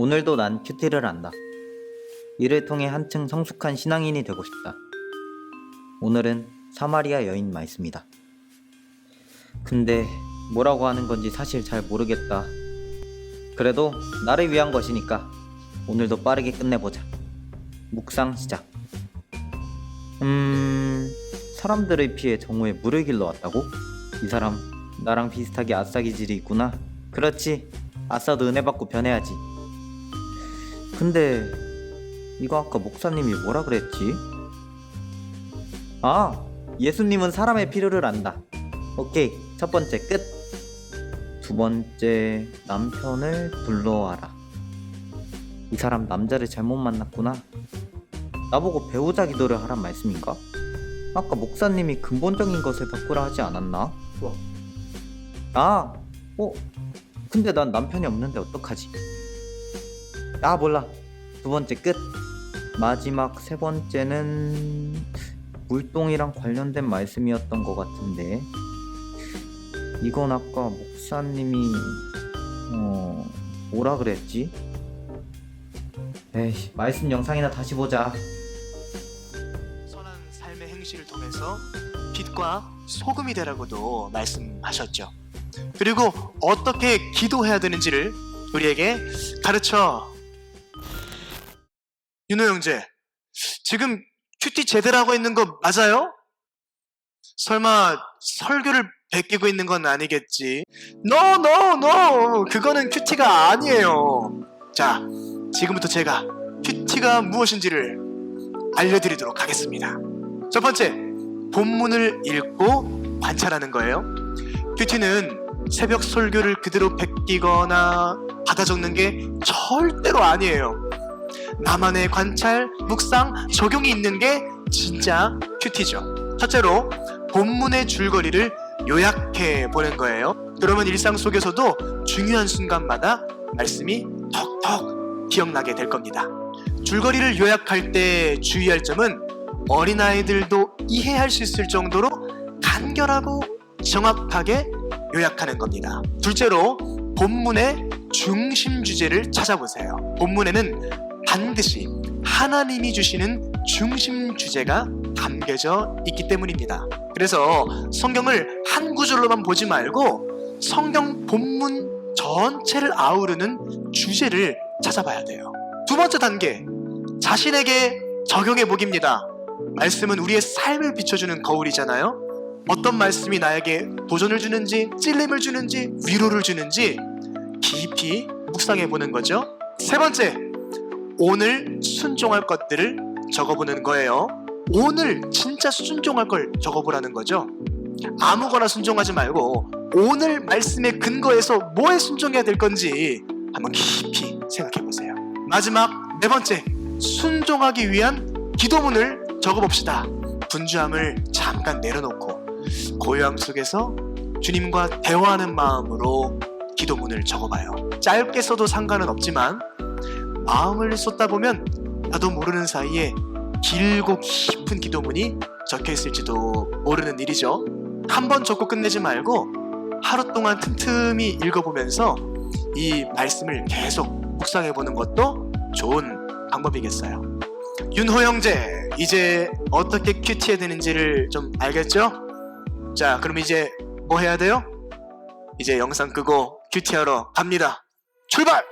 오늘도 난 큐티를 한다. 이를 통해 한층 성숙한 신앙인이 되고 싶다. 오늘은 사마리아 여인 말씀이다. 근데 뭐라고 하는 건지 사실 잘 모르겠다. 그래도 나를 위한 것이니까 오늘도 빠르게 끝내보자. 묵상 시작. 음, 사람들을 피해 정오에 물을 길러 왔다고? 이 사람 나랑 비슷하게 아싸 기질이 있구나. 그렇지. 아싸도 은혜 받고 변해야지. 근데 이거 아까 목사님이 뭐라 그랬지? 아, 예수님은 사람의 필요를 안다. 오케이, 첫 번째 끝. 두 번째, 남편을 불러와라. 이 사람 남자를 잘못 만났구나. 나보고 배우자 기도를 하란 말씀인가? 아까 목사님이 근본적인 것을 바꾸라 하지 않았나? 아, 어, 근데 난 남편이 없는데 어떡하지? 아, 몰라. 두 번째 끝. 마지막 세 번째는 물동이랑 관련된 말씀이었던 것 같은데 이건 아까 목사님이 어 뭐라 그랬지? 에이 말씀 영상이나 다시 보자. 선한 삶의 행실을 통해서 빛과 소금이 되라고도 말씀하셨죠. 그리고 어떻게 기도해야 되는지를 우리에게 가르쳐. 윤호 형제, 지금 큐티 제대로 하고 있는 거 맞아요? 설마 설교를 베끼고 있는 건 아니겠지? No, no, no! 그거는 큐티가 아니에요. 자, 지금부터 제가 큐티가 무엇인지를 알려드리도록 하겠습니다. 첫 번째, 본문을 읽고 관찰하는 거예요. 큐티는 새벽 설교를 그대로 베끼거나 받아 적는 게 절대로 아니에요. 나만의 관찰, 묵상, 적용이 있는 게 진짜 큐티죠. 첫째로 본문의 줄거리를 요약해 보는 거예요. 그러면 일상 속에서도 중요한 순간마다 말씀이 톡톡 기억나게 될 겁니다. 줄거리를 요약할 때 주의할 점은 어린아이들도 이해할 수 있을 정도로 간결하고 정확하게 요약하는 겁니다. 둘째로 본문의 중심 주제를 찾아보세요. 본문에는 반드시 하나님이 주시는 중심 주제가 담겨져 있기 때문입니다. 그래서 성경을 한 구절로만 보지 말고 성경 본문 전체를 아우르는 주제를 찾아봐야 돼요. 두 번째 단계, 자신에게 적용해 보기입니다. 말씀은 우리의 삶을 비춰주는 거울이잖아요. 어떤 말씀이 나에게 도전을 주는지, 찔림을 주는지, 위로를 주는지 깊이 묵상해 보는 거죠. 세 번째, 오늘 순종할 것들을 적어보는 거예요. 오늘 진짜 순종할 걸 적어보라는 거죠. 아무거나 순종하지 말고 오늘 말씀의 근거에서 뭐에 순종해야 될 건지 한번 깊이 생각해 보세요. 마지막 네 번째, 순종하기 위한 기도문을 적어봅시다. 분주함을 잠깐 내려놓고 고요함 속에서 주님과 대화하는 마음으로 기도문을 적어봐요. 짧게 써도 상관은 없지만 마음을 쏟다 보면 나도 모르는 사이에 길고 깊은 기도문이 적혀 있을지도 모르는 일이죠. 한 번 적고 끝내지 말고 하루 동안 틈틈이 읽어보면서 이 말씀을 계속 묵상해 보는 것도 좋은 방법이겠어요. 윤호 형제, 이제 어떻게 큐티해야 되는지를 좀 알겠죠? 자, 그럼 이제 뭐 해야 돼요? 이제 영상 끄고 큐티하러 갑니다. 출발!